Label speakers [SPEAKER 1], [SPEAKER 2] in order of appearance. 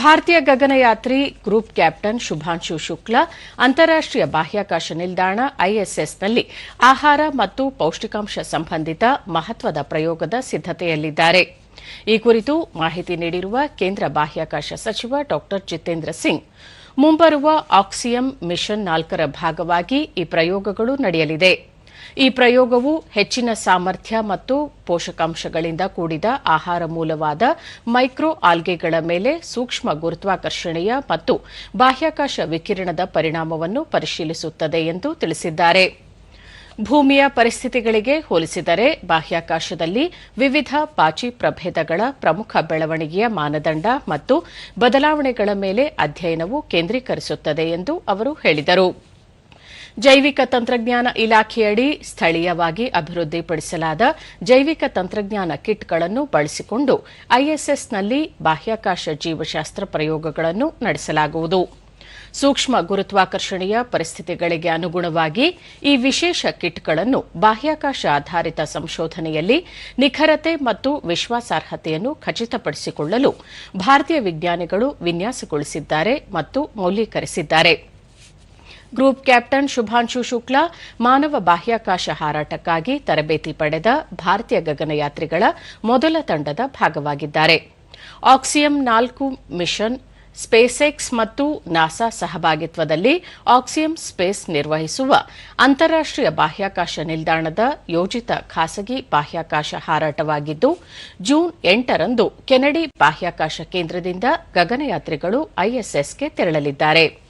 [SPEAKER 1] ಭಾರತೀಯ ಗಗನಯಾತ್ರಿ group captain Shubhanshu Shukla ಅಂತಾರಾಷ್ಟೀಯ ಬಾಹ್ಯಾಕಾಶ ನಿಲ್ದಾಣ ಐಎಸ್ಎಸ್ನಲ್ಲಿ ಆಹಾರ ಮತ್ತು ಪೌಷ್ಟಿಕಾಂಶ ಸಂಬಂಧಿತ ಮಹತ್ವದ ಪ್ರಯೋಗದ ಸಿದ್ದತೆಯಲ್ಲಿದ್ದಾರೆ ಈ ಕುರಿತು ಮಾಹಿತಿ ನೀಡಿರುವ ಕೇಂದ್ರ ಬಾಹ್ಯಾಕಾಶ ಸಚಿವ ಡಾ. ಜಿತೇಂದ್ರ ಸಿಂಗ್, ಮುಂಬರುವ ಆಕ್ಸಿಯಂ ಮಿಷನ್ ನಾಲ್ಕರ ಭಾಗವಾಗಿ ಈ ಪ್ರಯೋಗಗಳು ನಡೆಯಲಿದೆ. ಈ ಪ್ರಯೋಗವು ಹೆಚ್ಚಿನ ಸಾಮರ್ಥ್ಯ ಮತ್ತು ಪೋಷಕಾಂಶಗಳಿಂದ ಕೂಡಿದ ಆಹಾರ ಮೂಲವಾದ ಮೈಕ್ರೋ ಆಲ್ಗೆಗಳ ಮೇಲೆ ಸೂಕ್ಷ್ಮ ಗುರುತ್ವಾಕರ್ಷಣೆಯ ಮತ್ತು ಬಾಹ್ಯಾಕಾಶ ವಿಕಿರಣದ ಪರಿಣಾಮವನ್ನು ಪರಿಶೀಲಿಸುತ್ತದೆ ಎಂದು ತಿಳಿಸಿದ್ದಾರೆ. ಭೂಮಿಯ ಪರಿಸ್ಥಿತಿಗಳಿಗೆ ಹೋಲಿಸಿದರೆ ಬಾಹ್ಯಾಕಾಶದಲ್ಲಿ ವಿವಿಧ ಪಾಚಿ ಪ್ರಭೇದಗಳ ಪ್ರಮುಖ ಬೆಳವಣಿಗೆಯ ಮಾನದಂಡ ಮತ್ತು ಬದಲಾವಣೆಗಳ ಮೇಲೆ ಅಧ್ಯಯನವು ಕೇಂದ್ರೀಕರಿಸುತ್ತದೆ ಎಂದು ಅವರು ಹೇಳಿದರು. ಜೈವಿಕ ತಂತ್ರಜ್ಞಾನ ಇಲಾಖೆಯಡಿ ಸ್ಥಳೀಯವಾಗಿ ಅಭಿವೃದ್ಧಿಪಡಿಸಲಾದ ಜೈವಿಕ ತಂತ್ರಜ್ಞಾನ ಕಿಟ್ಗಳನ್ನು ಬಳಸಿಕೊಂಡು ಐಎಸ್ಎಸ್ನಲ್ಲಿ ಬಾಹ್ಯಾಕಾಶ ಜೀವಶಾಸ್ತ್ರ ಪ್ರಯೋಗಗಳನ್ನು ನಡೆಸಲಾಗುವುದು. ಸೂಕ್ಷ್ಮ ಗುರುತ್ವಾಕರ್ಷಣೆಯ ಪರಿಸ್ಥಿತಿಗಳಿಗೆ ಅನುಗುಣವಾಗಿ ಈ ವಿಶೇಷ ಕಿಟ್ಗಳನ್ನು ಬಾಹ್ಯಾಕಾಶ ಆಧಾರಿತ ಸಂಶೋಧನೆಯಲ್ಲಿ ನಿಖರತೆ ಮತ್ತು ವಿಶ್ವಾಸಾರ್ಹತೆಯನ್ನು ಖಚಿತಪಡಿಸಿಕೊಳ್ಳಲು ಭಾರತೀಯ ವಿಜ್ಞಾನಿಗಳು ವಿನ್ಯಾಸಗೊಳಿಸಿದ್ದಾರೆ ಮತ್ತು ಮೌಲ್ಯೀಕರಿಸಿದ್ದಾರೆ. ಗ್ರೂಪ್ ಕ್ಯಾಪ್ಟನ್ ಶುಭಾಂಶು ಶುಕ್ಲಾ, ಮಾನವ ಬಾಹ್ಯಾಕಾಶ ಹಾರಾಟಕ್ಕಾಗಿ ತರಬೇತಿ ಪಡೆದ ಭಾರತೀಯ ಗಗನಯಾತ್ರಿಗಳ ಮೊದಲ ತಂಡದ ಭಾಗವಾಗಿದ್ದಾರೆ. ಆಕ್ಸಿಯಂ ನಾಲ್ಕು ಮಿಷನ್, ಸ್ಪೇಸ್ಎಕ್ಸ್ ಮತ್ತು ನಾಸಾ ಸಹಭಾಗಿತ್ವದಲ್ಲಿ ಆಕ್ಸಿಯಂ ಸ್ಪೇಸ್ ನಿರ್ವಹಿಸುವ ಅಂತಾರಾಷ್ಟೀಯ ಬಾಹ್ಯಾಕಾಶ ನಿಲ್ದಾಣದ ಯೋಜಿತ ಖಾಸಗಿ ಬಾಹ್ಯಾಕಾಶ ಹಾರಾಟವಾಗಿದ್ದು, ಜೂನ್ ಎಂಟರಂದು ಕೆನಡಿ ಬಾಹ್ಯಾಕಾಶ ಕೇಂದ್ರದಿಂದ ಗಗನಯಾತ್ರಿಗಳು ಐಎಸ್ಎಸ್ಗೆ ತೆರಳಲಿದ್ದಾರೆ.